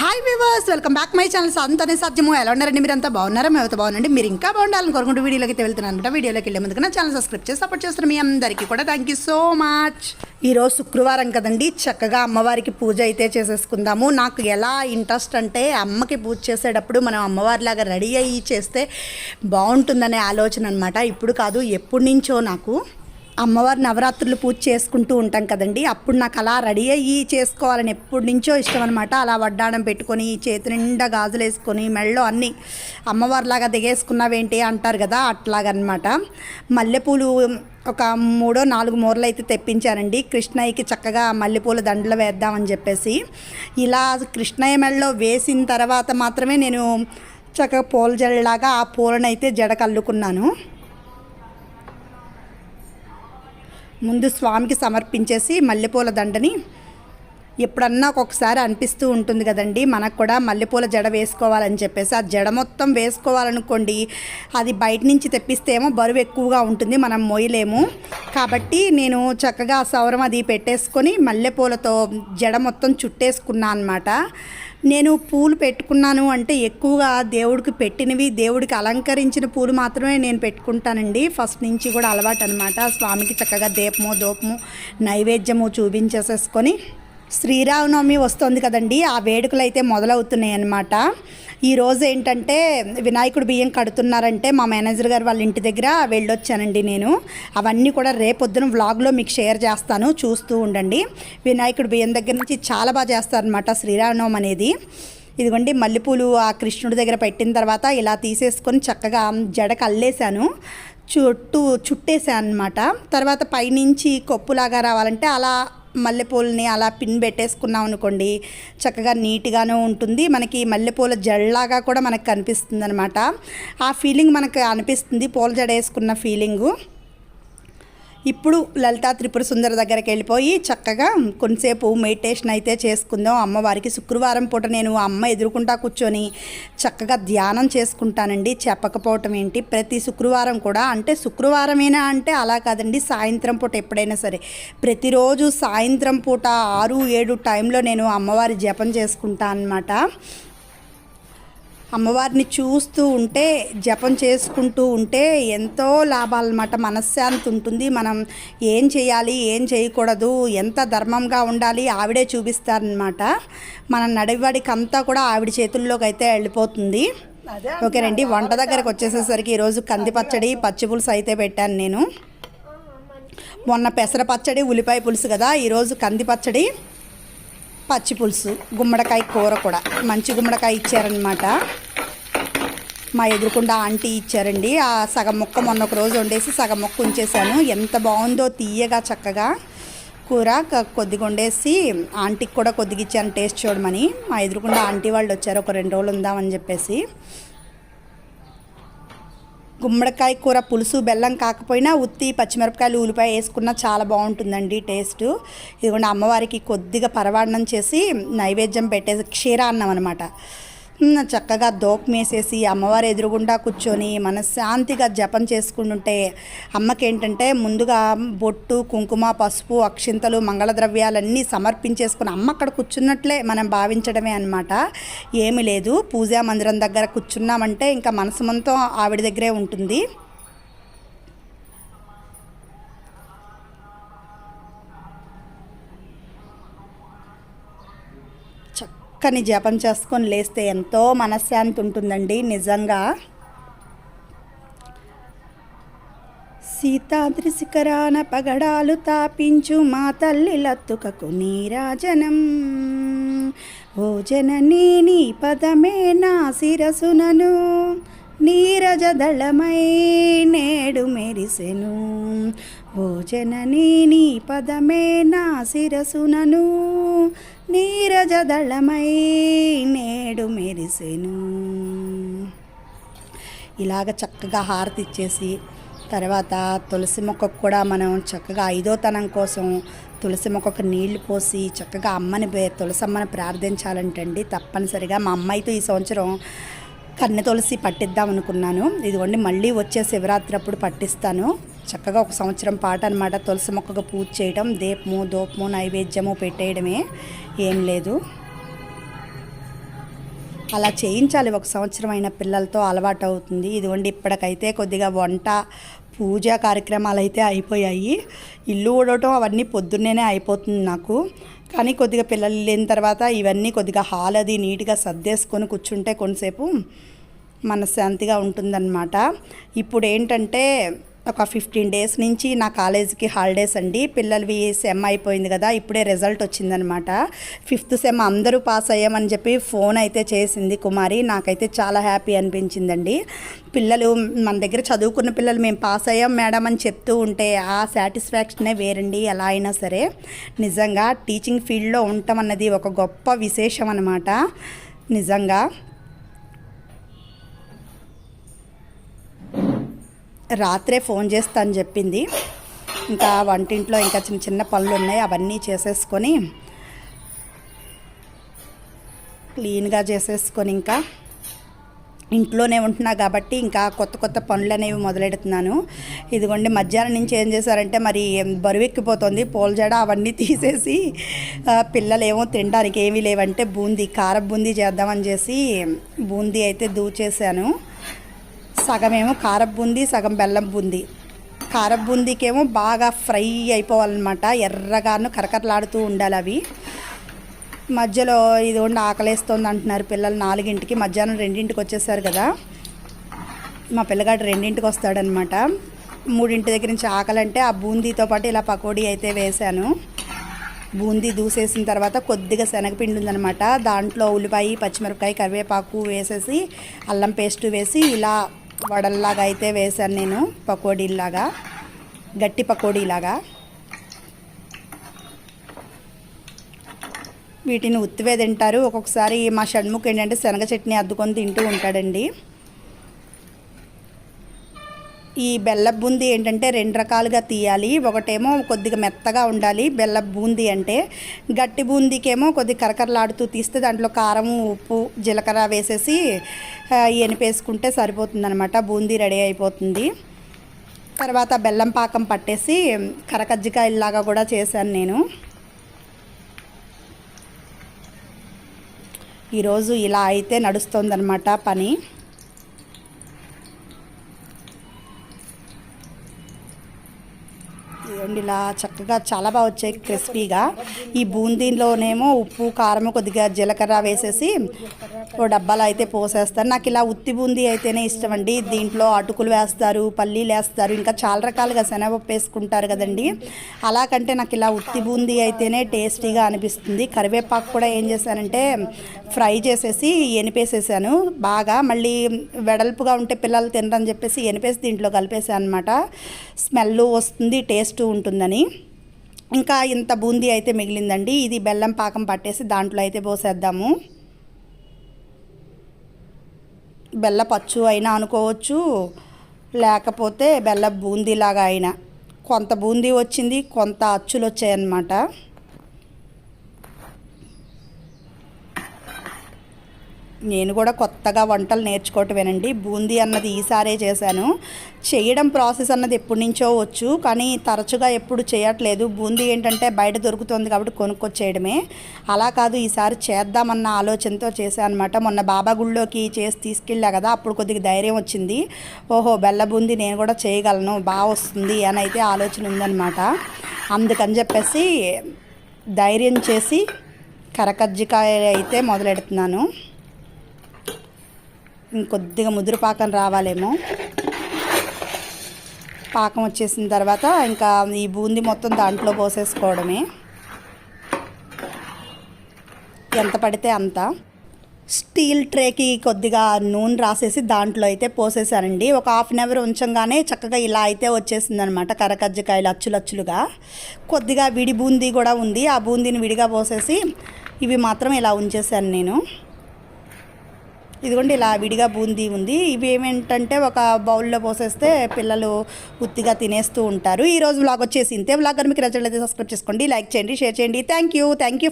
Hi viewers welcome back my channel అంతనే సత్యము ఎలా ఉన్నారండి మీరు అంతా బాగున్నారా? మేమైతే బాగున్నాండి మీరు ఇంకా బాగుండాలని కోరుకుంటూ వీడియోలోకి అయితే వెళ్తున్నాను అనమాట. వీడియోలోకి వెళ్ళే ముందుకు నా ఛానల్ సబ్స్క్రైబ్ చేసి సపోర్ట్ చేస్తున్న మీ అందరికీ కూడా థ్యాంక్ యూ సో మచ్ ఈరోజు శుక్రవారం కదండి. చక్కగా అమ్మవారికి పూజ అయితే చేసేసుకుందాము. నాకు ఎలా ఇంట్రెస్ట్ అంటే అమ్మకి పూజ చేసేటప్పుడు మనం అమ్మవారిలాగా రెడీ అయ్యి చేస్తే బాగుంటుందనే ఆలోచన అనమాట. ఇప్పుడు కాదు ఎప్పటి నుంచో నాకు. అమ్మవారి నవరాత్రులు పూజ చేసుకుంటూ ఉంటాం కదండి. అప్పుడు నాకు అలా రెడీ అయ్యి చేసుకోవాలని ఎప్పటి నుంచో ఇష్టం అనమాట అలా వడ్డాణం పెట్టుకొని చేతి నిండా గాజులు వేసుకొని మెళ్ళో అన్నీ అమ్మవారిలాగా దిగేసుకున్నావేంటి అంటారు కదా అట్లాగనమాట మల్లెపూలు ఒక మూడో నాలుగు మూరలు అయితే తెప్పించానండి. కృష్ణయ్యకి చక్కగా మల్లెపూల దండలు వేద్దామని చెప్పేసి. ఇలా కృష్ణయ్య మెళ్ళలో వేసిన తర్వాత మాత్రమే నేను చక్కగా పూల జడలాగా ఆ పూలనైతే జడ కల్లుకున్నాను ముందు స్వామికి సమర్పించేసి మల్లెపూల దండని ఎప్పుడన్నా ఒక్కొక్కసారి అనిపిస్తూ ఉంటుంది కదండి. మనకు కూడా మల్లెపూల జడ వేసుకోవాలని చెప్పేసి ఆ జడ మొత్తం వేసుకోవాలనుకోండి అది బయట నుంచి తెప్పిస్తే ఏమో బరువు ఎక్కువగా ఉంటుంది మనం మోయలేము కాబట్టి నేను చక్కగా సౌరం అది పెట్టేసుకొని మల్లెపూలతో జడ మొత్తం చుట్టేసుకున్నా అనమాట నేను పూలు పెట్టుకున్నాను అంటే ఎక్కువగా దేవుడికి పెట్టినవి దేవుడికి అలంకరించిన పూలు మాత్రమే నేను పెట్టుకుంటానండి. ఫస్ట్ నుంచి కూడా అలవాటు అనమాట స్వామికి చక్కగా దీపము దోపము నైవేద్యము చూపించేసేసుకొని శ్రీరామనవమి వస్తుంది కదండి. ఆ వేడుకలు అయితే మొదలవుతున్నాయి అన్నమాట. ఈరోజు ఏంటంటే వినాయకుడు బియ్యం కడుతున్నారంటే మా మేనేజర్ గారు వాళ్ళ ఇంటి దగ్గర వెళ్ళొచ్చానండి నేను. అవన్నీ కూడా రేపొద్దున వ్లాగ్లో మీకు షేర్ చేస్తాను. చూస్తూ ఉండండి. వినాయకుడు బియ్యం దగ్గర నుంచి చాలా బాగా చేస్తారనమాట శ్రీరామనవమి అనేది. ఇదిగోండి మల్లెపూలు ఆ కృష్ణుడి దగ్గర పెట్టిన తర్వాత ఇలా తీసేసుకొని చక్కగా జడకు అల్లేశాను చుట్టూ చుట్టేసాను అనమాట తర్వాత పైనుంచి కొప్పులాగా రావాలంటే అలా మల్లెపూలని అలా పిన్ పెట్టేసుకున్నాం అనుకోండి చక్కగా నీట్గానే ఉంటుంది. మనకి మల్లెపూల జడలాగా కూడా మనకు కనిపిస్తుంది అనమాట ఆ ఫీలింగ్ మనకు అనిపిస్తుంది పూల జడ వేసుకున్న ఫీలింగు. ఇప్పుడు లలితా త్రిపుర సుందర దగ్గరికి వెళ్ళిపోయి చక్కగా కొంతసేపు మెడిటేషన్ అయితే చేసుకుందాం. అమ్మవారికి శుక్రవారం పూట నేను అమ్మ ఎదురుకుంటా కూర్చొని చక్కగా ధ్యానం చేసుకుంటానండి. చెప్పకపోవటం ఏంటి? ప్రతి శుక్రవారం కూడా అంటే శుక్రవారమేనా అంటే అలా కాదండి. సాయంత్రం పూట ఎప్పుడైనా సరే. ప్రతిరోజు సాయంత్రం పూట ఆరు ఏడు టైంలో నేను అమ్మవారి జపం చేసుకుంటా అనమాట అమ్మవారిని చూస్తూ ఉంటే జపం చేసుకుంటూ ఉంటే ఎంతో లాభాలన్నమాట. మనశ్శాంతి ఉంటుంది. మనం ఏం చేయాలి ఏం చేయకూడదు ఎంత ధర్మంగా ఉండాలి ఆవిడే చూపిస్తారనమాట మన నడివాడికి అంతా కూడా ఆవిడ చేతుల్లోకి అయితే వెళ్ళిపోతుంది ఓకేనండి వంట దగ్గరకు వచ్చేసేసరికి ఈరోజు కంది పచ్చడి పచ్చి పులుసు అయితే పెట్టాను నేను. మొన్న పెసర పచ్చడి ఉల్లిపాయ పులుసు కదా ఈరోజు కంది పచ్చడి. పచ్చి పులుసు గుమ్మడికాయ కూర కూడా. మంచి గుమ్మడికాయ ఇచ్చారనమాట మా ఎదురుకుండా ఆంటీ ఇచ్చారండి. ఆ సగం ముక్క మొన్న ఒక రోజు వండేసి సగం ముక్క ఉంచేసాను ఎంత బాగుందో తీయగా చక్కగా కూర కొద్దిగా వండేసి ఆంటీకి కూడా కొద్దిగా ఇచ్చాను. టేస్ట్ చూడమని. మా ఎదురుకుండా ఆంటీ వాళ్ళు వచ్చారు. ఒక రెండు రోజులు ఉందామని చెప్పేసి. గుమ్మడికాయ కూర పులుసు బెల్లం కాకపోయినా ఉత్తి పచ్చిమిరపకాయలు ఉల్లిపాయ వేసుకున్నా చాలా బాగుంటుందండి టేస్ట్. ఇదిగోండి అమ్మవారికి కొద్దిగా పరవాడనం చేసి నైవేద్యం పెట్టేసి క్షీరాన్నం అనమాట చక్కగా దోపమేసేసి అమ్మవారు అమ్మవారి ఎదురుగుండా కూర్చొని మనశ్శాంతిగా జపం చేసుకుంటుంటే అమ్మకి ఏంటంటే ముందుగా బొట్టు కుంకుమ పసుపు అక్షింతలు మంగళద్రవ్యాలన్నీ సమర్పించేసుకుని అమ్మ అక్కడ కూర్చున్నట్లే మనం భావించడమే అనమాట ఏమీ లేదు. పూజా మందిరం దగ్గర కూర్చున్నామంటే ఇంకా మనసు మొత్తం ఆవిడ దగ్గరే ఉంటుంది. చక్కని జపం చేసుకొని లేస్తే ఎంతో మనశ్శాంతి ఉంటుందండి నిజంగా. సీతాద్రి శిఖరాన పగడాలు తాపించు మా తల్లి లత్తుకకు నీరాజనం. ఓ జననీ నీ పదమే నా శిరసునను. నీరజదళమై నేడు మెరిసెను. ఓ నీ పదమే నా శిరసునను నీరజదళమై నేడు మెరిసెను. ఇలాగ చక్కగా హారతి ఇచ్చేసి తర్వాత తులసి మొక్కకు కూడా మనం చక్కగా ఐదోతనం కోసం తులసి మొక్కకు నీళ్ళు పోసి చక్కగా అమ్మని తులసమ్మని ప్రార్థించాలంటండి. తప్పనిసరిగా మా అమ్మాయితో ఈ సంవత్సరం కన్నె తులసి పట్టిద్దాం అనుకున్నాను. ఇదిగోండి మళ్ళీ వచ్చే శివరాత్రి అప్పుడు పట్టిస్తాను. చక్కగా ఒక సంవత్సరం పాట అనమాట తులసి మొక్కకు పూజ చేయడం దీపము దోపము నైవేద్యము పెట్టేయడమే ఏం లేదు. అలా చేయించాలి ఒక సంవత్సరం అయిన పిల్లలతో అలవాటు అవుతుంది. ఇదిగోండి ఇప్పటికైతే కొద్దిగా వంట పూజా కార్యక్రమాలు అయితే అయిపోయాయి. ఇల్లు ఊడటం అవన్నీ పొద్దున్నేనే అయిపోతుంది నాకు. కానీ కొద్దిగా పిల్లలు వెళ్ళిన తర్వాత ఇవన్నీ కొద్దిగా హాల్ అది నీట్గా సర్దేసుకొని కూర్చుంటే కొంతసేపు మనశ్శాంతిగా ఉంటుందన్నమాట. ఇప్పుడు ఏంటంటే ఒక ఫిఫ్టీన్ డేస్ నుంచి నా కాలేజీకి హాలిడేస్ అండి. పిల్లలవి సెమ్ అయిపోయింది కదా ఇప్పుడే రిజల్ట్ వచ్చిందనమాట ఫిఫ్త్ సెమ్ అందరూ పాస్ అయ్యామని చెప్పి ఫోన్ అయితే చేసింది కుమారి. నాకైతే చాలా హ్యాపీ అనిపించిందండి. పిల్లలు మన దగ్గర చదువుకున్న పిల్లలు మేము పాస్ అయ్యాం మేడం అని చెప్తూ ఉంటే ఆ సాటిస్ఫాక్షనే వేరండి. ఎలా అయినా సరే నిజంగా టీచింగ్ ఫీల్డ్లో ఉండటం అన్నది ఒక గొప్ప విశేషం అనమాట నిజంగా రాత్రే ఫోన్ చేస్తా అని చెప్పింది. ఇంకా వంటింట్లో ఇంకా చిన్న చిన్న పనులు ఉన్నాయి అవన్నీ చేసేసుకొని క్లీన్గా చేసేసుకొని ఇంకా ఇంట్లోనే ఉంటున్నా కాబట్టి ఇంకా కొత్త కొత్త పనులు అనేవి మొదలెడుతున్నాను. ఇదిగోండి మధ్యాహ్నం నుంచి ఏం చేశారంటే మరి బరువెక్కిపోతుంది పోల్జడ అవన్నీ తీసేసి పిల్లలేమో తినడానికి ఏమీ లేవంటే బూందీ కారం బూందీ చేద్దామని చేసి బూందీ అయితే దూచేశాను. సగమేమో కారం బూంది సగం బెల్లం బూంది. కారం బూందీకేమో బాగా ఫ్రై అయిపోవాలన్నమాట. ఎర్రగాను కరకరలాడుతూ ఉండాలి అవి. మధ్యలో ఇది ఉండి ఆకలేస్తుంది అంటున్నారు పిల్లలు నాలుగింటికి. మధ్యాహ్నం రెండింటికి వచ్చేసారు కదా. మా పిల్లగాడు రెండింటికి వస్తాడనమాట మూడింటి దగ్గర నుంచి ఆకలంటే ఆ బూందీతో పాటు ఇలా పకోడీ అయితే వేశాను. బూందీ దూసేసిన తర్వాత కొద్దిగా శనగపిండి ఉందనమాట దాంట్లో ఉల్లిపాయ పచ్చిమిరపకాయ కరివేపాకు వేసేసి అల్లం పేస్ట్ వేసి ఇలా వడల్లాగా అయితే వేశాను నేను పకోడీలాగా గట్టి పకోడీలాగా. వీటిని ఉత్తివే తింటారు. ఒక్కొక్కసారి మా షణ్ముఖ్ ఏంటంటే శనగ చట్నీ అద్దుకొని తింటూ ఉంటాడండి. ఈ బెల్ల బూంది ఏంటంటే రెండు రకాలుగా తీయాలి. ఒకటేమో కొద్దిగా మెత్తగా ఉండాలి బెల్ల బూందీ అంటే. గట్టి బూందీకేమో కొద్దిగా కరకరలాడుతూ తీస్తే దాంట్లో కారం ఉప్పు జీలకర్ర వేసేసి ఎనిపేసుకుంటే సరిపోతుందనమాట బూందీ రెడీ అయిపోతుంది. తర్వాత బెల్లం పాకం పట్టేసి కరకజ్జికాయలాగా కూడా చేశాను నేను. ఈరోజు ఇలా అయితే నడుస్తుందన్నమాట పని. ఇదిగోండి ఇలా చక్కగా చాలా బాగా వచ్చాయి క్రిస్పీగా. ఈ బూందీలోనేమో ఉప్పు కారం కొద్దిగా జీలకర్ర వేసేసి ఓ డబ్బాలో అయితే పోసేస్తాను నాకు ఇలా ఉత్తి బూందీ అయితేనే ఇష్టం అండి. దీంట్లో అటుకులు వేస్తారు పల్లీలు వేస్తారు ఇంకా చాలా రకాలుగా శనగపప్పు వేసుకుంటారు కదండి. అలా కంటే నాకు ఇలా ఉత్తి బూందీ అయితేనే టేస్టీగా అనిపిస్తుంది. కరివేపాకు కూడా ఏం చేశానంటే ఫ్రై చేసేసి ఎనిపేసేసాను. బాగా మళ్ళీ వెడల్పుగా ఉంటే పిల్లలు తినరని చెప్పేసి ఎనిపేసి దీంట్లో కలిపేసాను అనమాట స్మెల్ వస్తుంది టేస్ట్ ఉంటుందని. ఇంకా ఇంత బూందీ అయితే మిగిలిందండి. ఇది బెల్లం పాకం పట్టేసి దాంట్లో అయితే పోసేద్దాము. బెల్ల పచ్చు అయినా అనుకోవచ్చు. లేకపోతే బెల్ల బూందీలాగా అయినా. కొంత బూందీ వచ్చింది కొంత అచ్చులు వచ్చాయన్నమాట. నేను కూడా కొత్తగా వంటలు నేర్చుకోవటమేనండి. బూందీ అన్నది ఈసారే చేశాను. చేయడం ప్రాసెస్ అన్నది ఎప్పటి నుంచో వచ్చు కానీ తరచుగా ఎప్పుడు చేయట్లేదు. బూందీ ఏంటంటే బయట దొరుకుతుంది కాబట్టి కొనుక్కొచ్చేయడమే. అలా కాదు ఈసారి చేద్దామన్న ఆలోచనతో చేశాను అనమాట మొన్న బాబా గుళ్ళోకి చేసి తీసుకెళ్ళా కదా అప్పుడు కొద్దిగా ధైర్యం వచ్చింది. ఓహో బెల్ల బూందీ నేను కూడా చేయగలను బాగా వస్తుంది అని అయితే ఆలోచన ఉందన్నమాట. అందుకని చెప్పేసి ధైర్యం చేసి కరకజ్జికాయ అయితే మొదలెడుతున్నాను. ఇంకొద్దిగా ముదురు పాకం రావాలేమో. పాకం వచ్చేసిన తర్వాత ఇంకా ఈ బూందీ మొత్తం దాంట్లో పోసేసుకోవడమే. ఎంత పడితే అంత. స్టీల్ ట్రేకి కొద్దిగా నూనె రాసేసి దాంట్లో అయితే పోసేసానండి. ఒక హాఫ్ అన్ అవర్ ఉంచంగానే చక్కగా ఇలా అయితే వచ్చేసింది అనమాట అచ్చులచ్చులుగా. కొద్దిగా విడి బూందీ కూడా ఉంది. ఆ బూందీని విడిగా పోసేసి ఇవి మాత్రం ఇలా ఉంచేసాను నేను. ఇదిగోండి ఇలా విడిగా బూందీ ఉంది. ఇవి ఏమేంటంటే ఒక బౌల్లో పోసేస్తే పిల్లలు ఉత్తిగా తినేస్తూ ఉంటారు. ఈ రోజు వ్లాగ్ వచ్చేసి ఇంతే వ్లాగ్ మీకు నచ్చినట్లయితే సబ్స్క్రైబ్ చేసుకోండి లైక్ చేయండి షేర్ చేయండి. Thank you thank you